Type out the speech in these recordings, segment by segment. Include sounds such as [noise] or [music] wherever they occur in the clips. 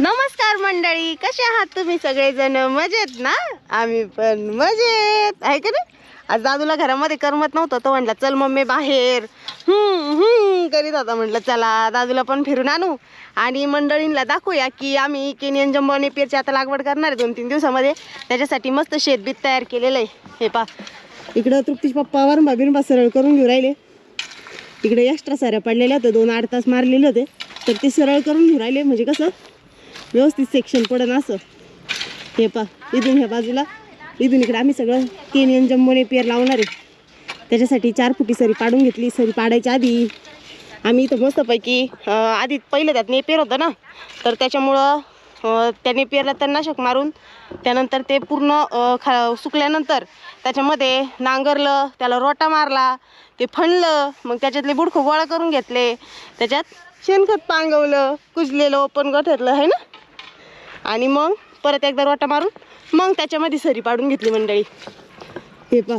नमस्कार मंडळी कसे आहात तुम्ही सगळेजण? मजेत ना? आम्ही पण मजेत. आहे का नाही? आज दादूला घरामध्ये करमत नव्हतं तो म्हटलं चल मम्मी बाहेर. हम्म हम्म करीत होता म्हटलं चला दादूला पण फिरून आणू. आणि मंडळींना दाखवूया की आम्ही केनियन जम्बो नेपियरची आता लागवड करणार आहे दोन तीन दिवसामध्ये. त्याच्यासाठी मस्त शेतबीत तयार केलेलं आहे. हे पा इकडं तृप्तीश पप्पा वरंबा बिरंबा सरळ करून घेऊ राहिले. इकडे एक्स्ट्रा साऱ्या पडलेल्या होत्या दोन आठ तास मारलेले होते. तर ते सरळ करून घेऊ राहिले. म्हणजे कसं? व्यवस्थित सेक्शन पडन असं. हे पा इथून ह्या बाजूला. इथून इकडे आम्ही सगळं केनियन जम्बोने पेर लावणार आहे. त्याच्यासाठी चार फुटी सरी पाडून घेतली सरी पाडायच्या आधी. आम्ही इथं मस्तपैकी आधी पहिलं त्यात नेपेर होतं ना? तर त्याच्यामुळं त्याने पेरला तर नाशक मारून त्यानंतर ते पूर्ण खा सुकल्यानंतर त्याच्यामध्ये नांगरलं त्याला रोटा मारला ते फणलं मग त्याच्यातले बुडखं गोळा करून घेतले त्याच्यात शेणखत पांगवलं कुजलेलं ओपन गठरलं आहे ना? आणि मग परत एकदा रोटा मारून मग त्याच्यामध्ये सरी पाडून घेतली मंडळी. हे पण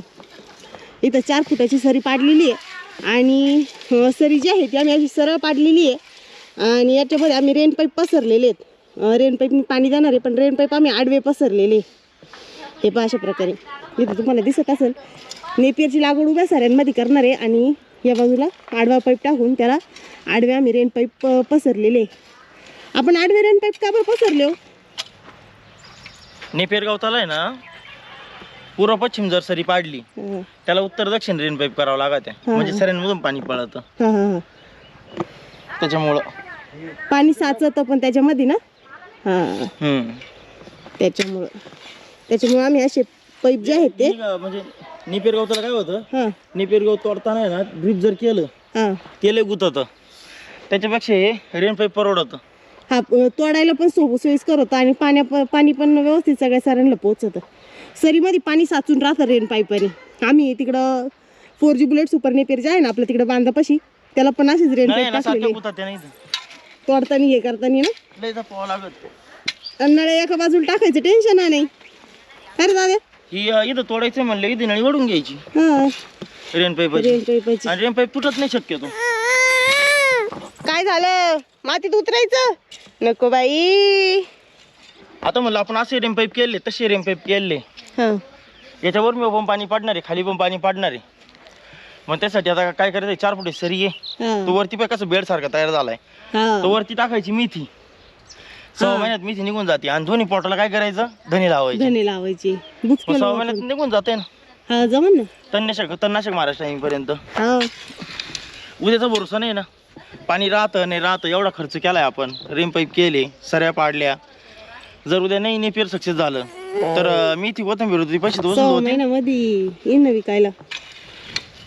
इथं चार फुटाची सरी पाडलेली आहे. आणि सरी जी आहे ती आम्ही अशी सरळ पाडलेली आहे. आणि याच्यामध्ये आम्ही रेन पाईप पसरलेले आहेत. अं, रेन पाईपनी पाणी जाणार आहे पण रेन पाईप आम्ही आडवे पसरलेले हे पहा अशा प्रकारे. इथं तुम्हाला दिसत असेल नेपियरची लागवड उभ्या साऱ्यांमध्ये करणार आहे. आणि या बाजूला आडवा पाईप टाकून त्याला आडव्या आम्ही रेन पाईप पसरलेले आपण आडवे रेन पाईप का बरं पसरले हो? नेपेर गवताला आहे ना पूर्व पश्चिम जर सरी पाडली त्याला उत्तर दक्षिण रेन पाईप करावं लागत आहे. म्हणजे सऱ्यांमधून पाणी पळतं. हां हां त्याच्यामुळं. पाणी साचतं पण त्याच्यामध्ये ना? हां. हम्म. त्याच्यामुळं. त्याच्यामुळं आम्ही असे पाईप जे आहेत ते म्हणजे नेपेर गवताला काय होतं? हां. नेपेर गवत तोडताना आहे ना ड्रीप जर केलं हां. लय गुतत. त्याच्यापेक्षा हे रेन पाईप परवडतं. हा तोडायला पण सो सोयीस्कर होतं आणि पाण्या पाणी पण व्यवस्थित सगळ्या सऱ्यांना पोचतं सरीमध्ये पाणी साचून राहतं रेन पाईपाने आम्ही तिकडं four G bullet super napier जे आहे ना आपलं तिकडं बांधापाशी त्याला पण अशीच रेन पाईप ना टाकलेली सारखं गुतत नाही तोडताना हे करताना ना. आणि नळ्या एका बाजूला टाकायचं टेन्शन नाही अरे दादा. ही इथं तोडायचं म्हणलं इथे नळी घ्यायची. रेन पाईपाची रेन पाईपाची आणि रेन पाईप तुटत नाही शक्यतो. काय झालं? मातीत उतरायचं? नको बाई. आता म्हणलं आपण असे रेन पाईप केले तसे रेन पाईप केले. हा. याच्यावर मी पण पाणी पाडणार आहे खाली पण पाणी पाडणार आहे. मग त्यासाठी आता काय करायचं चार फुटे सरी आहे. हा. तो वरती पण कसं बेड सारखा तयार झालाय. तो हा वरती टाकायची मेथी. सहा महिन्यात मेथी निघून जाते. आणि दोन्ही पोटाला काय करायचं? धनी लावायची. धने लावायची. सहा महिन्यात निघून जाते ना. हा जमन ना. तणनाशक तणनाशक महाराष्ट्र पर्यंत हा. उद्याचा भरोसा नाही ना. पाणी राहतं नाही राहतं एवढा खर्च केलाय आपण. रेम पाईप केले सऱ्या पाडल्या. जर उद्या नाही नेपियर सक्सेस झालं. तर अं, मेथी कोथंबीर होती पैसे सहा होते. महिन्यामध्ये येईन ना विकायला.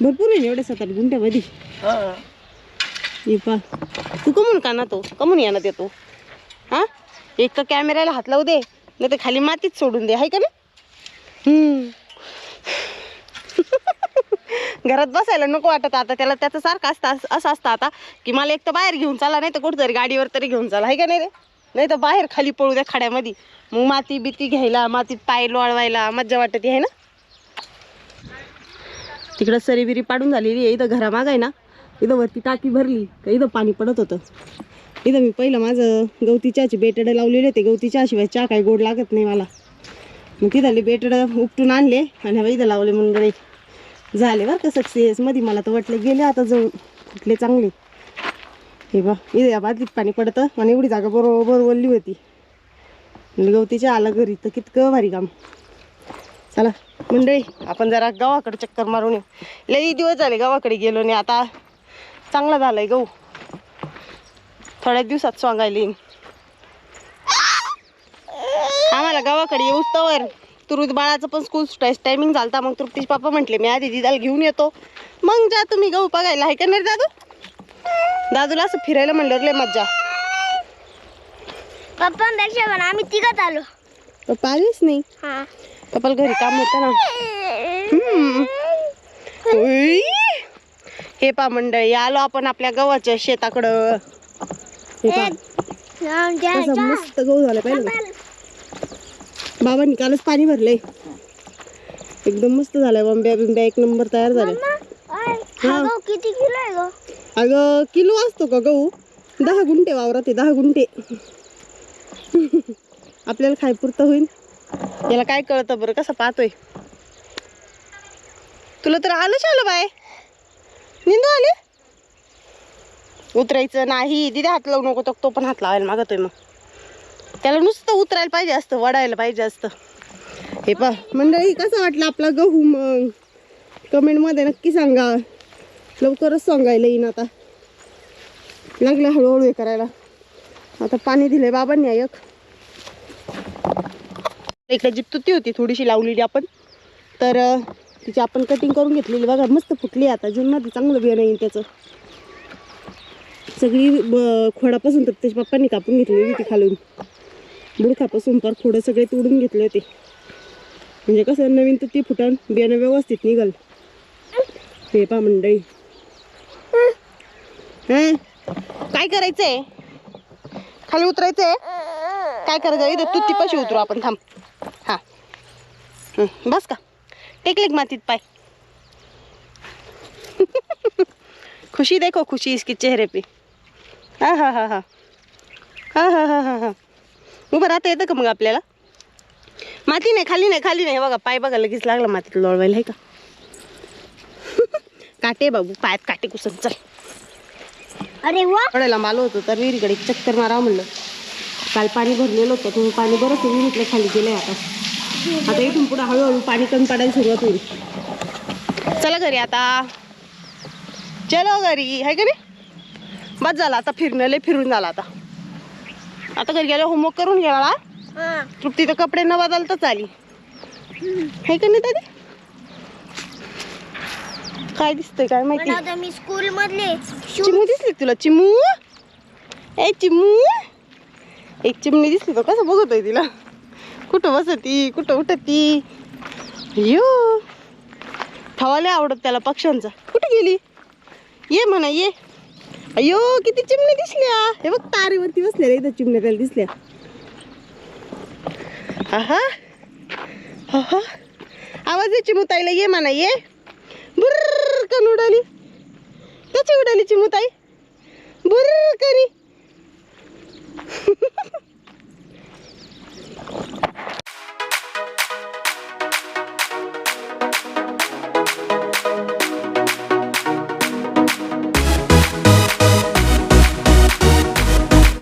भरपूर आहे एवढ्या सात आठ गुंठ्यामध्ये. हा. ये पा. तू कमून का ना तो? कमून येणार देतो हा? एक तर कॅमेऱ्याला हात लावू दे नाही तर खाली मातीत सोडून दे. हाय का ना हम्म. [laughs] घरात बसायला नको वाटत आता. त्याला त्याचं सारखं असतं असं असतं आता की मला एक तर बाहेर घेऊन चाला नाही तर कुठंतरी गाडीवर तरी घेऊन चाला. आहे का नाही रे? नाही तर बाहेर खाली पळू द्या खाड्यामध्ये. मग माती बिती घ्यायला मातीत पाय लोळवायला मज्जा वाटते आहे ना? तिकडं सरी बिरी पाडून झालेली आहे इथं घरामाग आहे ना? इथं वरती टाकी भरली का इथं पाणी पडत होतं. इथं मी पहिलं माझं गवती चहाची बेटडं लावलेले होते. गवती चहाशिवाय चहा काही गोड लागत नाही मला. मग तिथं बेटडं उपटून आणले आणि हवा इथं लावले मंडळी झाले बरं का सक्सेस मध्ये मला तर वाटले गेले आता जाऊन. कुठले चांगले. हे बा इथं या बादलीत पाणी पडतं आणि एवढी जागा बरोबर ओलली होती. गवतीच्या आला घरी तर कितकं भारी काम. चला मंडळी आपण जरा गावाकडे चक्कर मारून येऊ. लई दिवस झाले गावाकडे गेलो नाही आता चांगला झालाय गहू. थोड्या दिवसात स्वांगायला येईन. आम्हाला गावाकडे येऊच तवर. तुरुत बाळाचं पण स्कूल सुटायचं टायमिंग झालता. मग तृप्तीश पापा म्हटले मी आधी दिदाला घेऊन येतो. मग जा तुम्ही गहू बघायला आहे का नाही दादू? दादूला असं फिरायला म्हणलं लय मज्जा. पप्पांपेक्षा पण आम्ही तिघत आलो. पप्पा आलीच नाही. कपाल घरी काम होतं ना. उई. हे पा मंडळी आलो आपण आपल्या गव्हाच्या शेताकडं. हे पहा, कसं मस्त गहू झाला पाहिजे का? बाबांनी कालच पाणी भरलंय. एकदम मस्त झालंय बंब्या बिंब्या एक नंबर तयार झाले. किती किलो आहे ग? अगं किलो असतो का गहू? दहा गुंठे वावरात आहे दहा गुंठे. आपल्याला खायपुरतं होईल. याला काय कळतं बरं कसं पाहतोय? तुला तर आलंच आलं बाय. निंदू आले? उतरायचं नाही तिथे हात लावू नको तो तो पण हात लावायला मागतोय मग. त्याला नुसतं उतरायला पाहिजे असतं वडायला पाहिजे असतं. हे पा मंडळी कसं वाटलं आपला गहू मग? कमेंटमध्ये नक्की सांगा. लवकरच सांगायला येईन आता. लागलं हळूहळू हे करायला. आता पाणी दिलंय बाबांनी एक. इकडे जी तुती होती थोडीशी लावलेली आपण. तर तिची आपण कटिंग करून घेतलेली. बघा मस्त फुटली आता. जूनमध्ये चांगलं बियाणं येईल त्याचं. सगळी ब- खोडापासून तर त्याच्या पप्पांनी कापून घेतलेली ती खालून. बुडखापासून पर खोडं सगळे तोडून घेतले होते. म्हणजे कसं नवीन तुती फुटण बियाणं व्यवस्थित निघाल. हे पा मंडळी. काय करायचंय? खाली उतरायचंय? काय करायचं इथं तुती पशी उतरू आपण थांब. हा. बस का? टेकले मातीत पाय. खुशी देखो खुशी इसके चेहरे पे. हा हा हा हा. हा हा हा हा हा. उभं राहता येतं का मग आपल्याला? माती नाही खाली नाही खाली नाही. बघा पाय बघा लगेच लागला मातीत लोळवायला आहे का? [laughs] काटे बाबू पायात काटे कुसत चल. अरे वा. पडायला माल होतो तर विहिरीकडे चक्कर मारावं म्हणलं. काल पाणी भरलेलं होतं तुम्ही पाणी बरंच विहिरीतलं खाली गेलंय आता. आता इथून पुढे हळूहळू पाणी कमी पडायला सुरुवात होईल. चला घरी आता. चलो घरी आहे का नाही? बस झालं आता फिरणं लय फिरून झालं आता. आता घरी गेलो होमवर्क करून हा. तृप्ती तर कपडे न बदलताच आली. आहे का नाही दादी? काय दिसतंय काय माहिती? मी स्कूल मधले शू चिमू दिसली तुला? चिमू? ए चिमू? एक चिमणी दिसली तर कसं बघतोय तिला? कुठं बसती कुठं उठती? यो थवाले आवडत त्याला पक्ष्यांचा. कुठे गेली? ये म्हणा ये. अयो किती चिमणी दिसल्या? हे बघ तारेवरती बसल्या इथं चिमण्या त्याला दिसल्या. हा हा आवाज आहे चिमुताईला ये म्हणा ये. बुर्र कन उडाली. कशी उडाली चिमुताई. बुर्र [laughs]